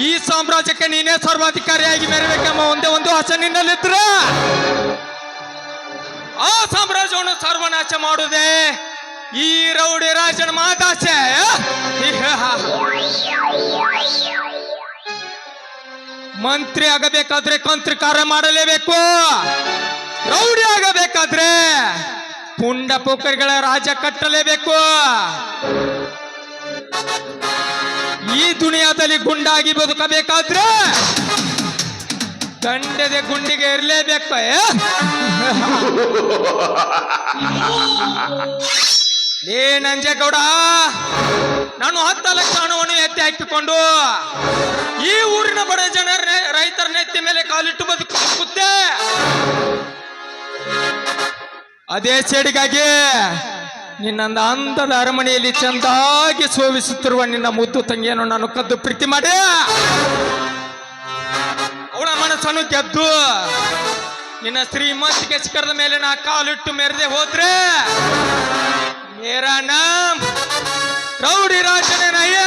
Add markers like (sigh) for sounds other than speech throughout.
ಈ ಸಾಮ್ರಾಜ್ಯಕ್ಕೆ ನೀನೇ ಸರ್ವಾಧಿಕಾರಿಯಾಗಿ ಮೆರಬೇಕೆಂಬ ಒಂದೇ ಒಂದು ಆಸೆ ನಿನ್ನಲ್ಲಿದ್ರ? ಆ ಸಾಮ್ರಾಜ್ಯವನ್ನು ಸರ್ವನಾಶ ಮಾಡುವುದೇ ಈ ರೌಡಿ ರಾಜನ ಮಾತಾಸೆ ಮಂತ್ರಿ ಆಗಬೇಕಾದ್ರೆ ಕಂತ್ರಿ ಕಾರ್ಯ ಮಾಡಲೇಬೇಕು. ರೌಡಿ ಆಗಬೇಕಾದ್ರೆ ಪುಂಡ ಪೋಖರಿಗಳ ರಾಜ ಕಟ್ಟಲೇಬೇಕು. ಈ ದುನಿಯಾದಲ್ಲಿ ಗುಂಡಾಗಿ ಬದುಕಬೇಕಾದ್ರೆ ಗಂಡದೆ ಗುಂಡಿಗೆ ಇರಲೇಬೇಕು, ಏ? ನಂಜೇಗೌಡ, ನಾನು ಹತ್ತು ಲಕ್ಷ ಹಣವನ್ನು ಎತ್ತಿ ಹಾಕಿಕೊಂಡು ಈ ಊರಿನ ಬಡ ಜನರ ರೈತರ ನೆತ್ತಿ ಮೇಲೆ ಕಾಲಿಟ್ಟು ಬದುಕುತ್ತೆ ಅದೇ ಸೇಡಿಗಾಗಿ ನಿನ್ನಂದ ಅಂದದ ಅರಮನೆಯಲ್ಲಿ ಚಂದಾಗಿ ಸೋವಿಸುತ್ತಿರುವ ನಿನ್ನ ಮುದ್ದು ತಂಗಿಯನ್ನು ನಾನು ಕದ್ದು ಪ್ರೀತಿ ಮಾಡಿ. ಅವಳ ಮನಸ್ಸನ್ನು ಗೆದ್ದು ನಿನ್ನ ಶ್ರೀಮಂತಿಕೆ ಶಿಖರದ ಮೇಲೆ ನಾ ಕಾಲಿಟ್ಟು ಮೆರೆದೆ ಹೋದ್ರೆ ಮೇರಾ ರೌಡಿ ರಾಜನೇ ನಯ್ಯ.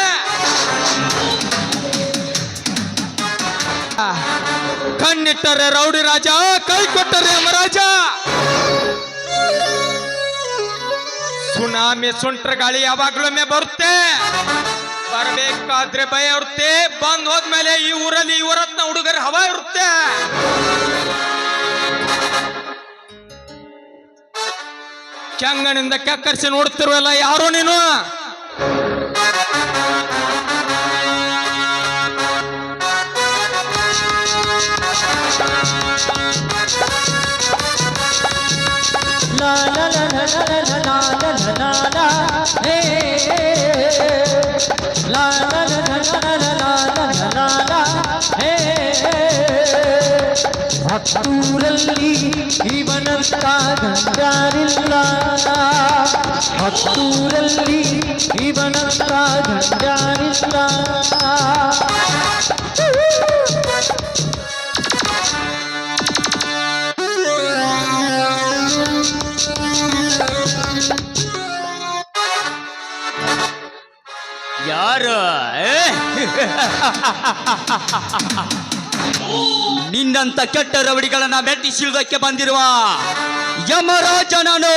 ಕಣ್ಣಿಟ್ಟರೆ ರೌಡಿ ರಾಜ, ಕೈ ಕೊಟ್ಟರೆ ಯಮರಾಜ. ಸುನಾಮಿ ಸುಂಟ್ರ ಗಾಳಿ ಯಾವಾಗ್ಲೊಮ್ಮೆ ಬರುತ್ತೆ. ಬರಬೇಕಾದ್ರೆ ಭಯ ಇರುತ್ತೆ. ಬಂದ್ ಹೋದ್ಮೇಲೆ ಈ ಊರಲ್ಲಿ ಇವರತ್ನ ಹುಡುಗರ ಹವಾ ಇರುತ್ತೆ. ಚಂಗನಿಂದ ಕೆಕ್ಕರಿಸಿ ನೋಡ್ತಿರುವಲ್ಲ ಯಾರು ನೀನು? ಹತ್ತೂರಲ್ಲಿ ಇವನಂತ ಗಂಡಾರಿಲ್ಲ ಹತ್ತೂರಲ್ಲಿ ಇವನಂತ ಗಂಡಾರಿಲ್ಲ ಯಾರು? ನಿನ್ನಂತ ಕೆಟ್ಟ ರವಡಿಗಳನ್ನ ಮೆಟ್ಟಿಸಿಳುವುದಕ್ಕೆ ಬಂದಿರುವ ಯಮರಾಜ ನಾನು.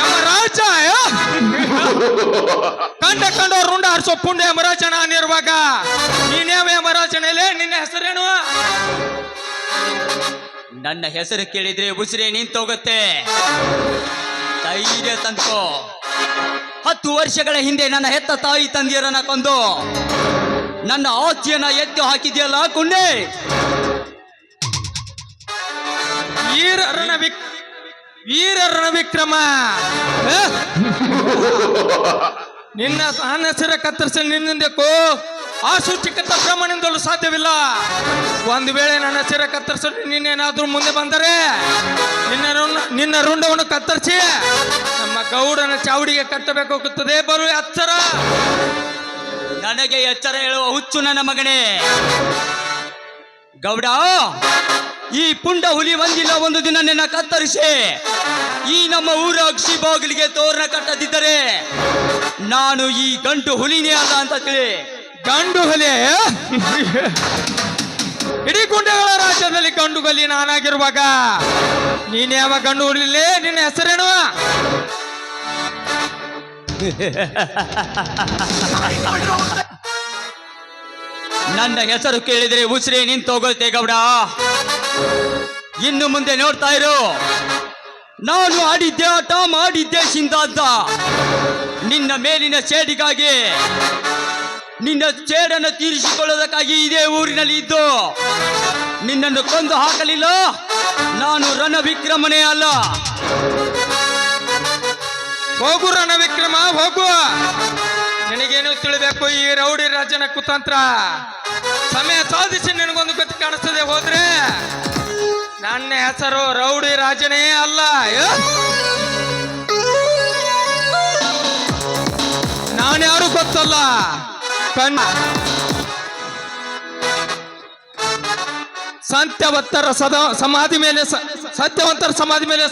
ಯಮರಾಜ? ಕಂಡ ಕಂಡ ರುಂಡ ಹರಿಸೋ ಪುಂಡ ಯಮರಾಜ ನಾನಿರುವಾಗ ನೀನ್ಯಾವ ಯಮರಾಜನಲ್ಲೇ ನಿನ್ನ ಹೆಸರೇನು? ನನ್ನ ಹೆಸರು ಕೇಳಿದ್ರೆ ಉಸಿರೇ ನಿಂತೋಗುತ್ತೆ. ಧೈರ್ಯ ತಂದ್ಕೋ ಹತ್ತು ವರ್ಷಗಳ ಹಿಂದೆ ನನ್ನ ಹೆತ್ತ ತಾಯಿ ತಂದೆಯರನ್ನ ಕೊಂದು ನನ್ನ ಆಸ್ತಿಯನ್ನ ಎದ್ದು ಹಾಕಿದೆಯಲ್ಲ ಕುಂಡೆ? ವೀರ ರಣವಿಕ್ರಮ ವೀರರಣ ವಿಕ್ರಮ. ಆ? (laughs) ನಿನ್ನ ನನ್ನ ಹೆಸರ ನಿನ್ನಿಂದ ನಿನ್ನಿಂದಕ್ಕೂ ಆ ಸೂಚಿಕತ್ತ ಬ್ರಹ್ಮನಿಂದಲೂ ಸಾಧ್ಯವಿಲ್ಲ. ಒಂದು ವೇಳೆ ನನ್ನ ಸೀರೆ ಕತ್ತರಿಸಲು ನಿನ್ನೇನಾದ್ರೂ ಮುಂದೆ ಬಂದರೆ ನಿನ್ನ ನಿನ್ನ ರುಂಡವನ್ನು ಕತ್ತರಿಸಿ ನಮ್ಮ ಗೌಡನ ಚಾವಡಿಗೆ ಕಟ್ಟಬೇಕಾಗುತ್ತದೆ. ಬರು ಎಚ್ಚರ ನನಗೆ ಎಚ್ಚರ ಹೇಳುವ ಹುಚ್ಚು ನನ್ನ ಮಗನೇ. ಗೌಡ, ಈ ಪುಂಡ ಹುಲಿ ಒಂದಿಲ್ಲ, ಒಂದು ದಿನ ನಿನ್ನ ಕತ್ತರಿಸಿ ಈ ನಮ್ಮ ಊರ ಅಕ್ಷಿ ಬಾಗಿಲಿಗೆ ತೋರಣ ಕಟ್ಟದಿದ್ದರೆ ನಾನು ಈ ಗಂಟು ಹುಲಿನೇ ಅಲ್ಲ ಅಂತ ತಿಳಿ ಗಂಡು ಹುಲಿ ಇಡೀ ಗುಂಡೆಗಳ ರಾಜ್ಯದಲ್ಲಿ ಗಂಡು ನಾನಾಗಿರುವಾಗ. ನೀನ್ ಯಾವ ಗಂಡು ಹುಲಿಲೇ ನಿನ್ನ ಹೆಸರೇನು? ನನ್ನ ಹೆಸರು ಕೇಳಿದರೆ ಉಸಿರೇ ನಿಂತೋಗುತ್ತೆ ಗೌಡ. ಇನ್ನು ಮುಂದೆ ನೋಡ್ತಾ ಇರು. ನಾನು ಆಡಿದ್ದೆ ಆಟ, ಮಾಡಿದ್ದೆ ಸಿಂಧಾಂತ. ನಿನ್ನ ಮೇಲಿನ ಸೇಡಿಗಾಗಿ ನಿನ್ನ ಚೇಡನ್ನು ತೀರಿಸಿಕೊಳ್ಳೋದಕ್ಕಾಗಿ ಇದೇ ಊರಿನಲ್ಲಿ ಇದ್ದು, ನಿನ್ನನ್ನು ಕೊಂದು ಹಾಕಲಿಲ್ಲ? ನಾನು ರಣವಿಕ್ರಮನೇ ಅಲ್ಲ. ಹೋಗು ರಣ ವಿಕ್ರಮ ಹೋಗು. ನಿನಗೇನು ತಿಳಿಬೇಕು? ಈ ರೌಡಿ ರಾಜನ ಕುತಂತ್ರ. ಸಮಯ ಸಾಧಿಸಿ ನಿನಗೊಂದು ಗತಿ ಕಾಣಿಸ್ತದೆ, ಹೋದ್ರೆ. ನನ್ನ ಹೆಸರು ರೌಡಿ ರಾಜನೇ ಅಲ್ಲ. ನಾನು ಯಾರು ಗೊತ್ತಲ್ಲ? ಕಣ್ಣ ಸತ್ಯವತ್ತರ ಸದಾ ಸಮಾಧಿ ಮೇಲೆ ಸತ್ಯವಂತರ ಸಮಾಧಿ ಮೇಲೆ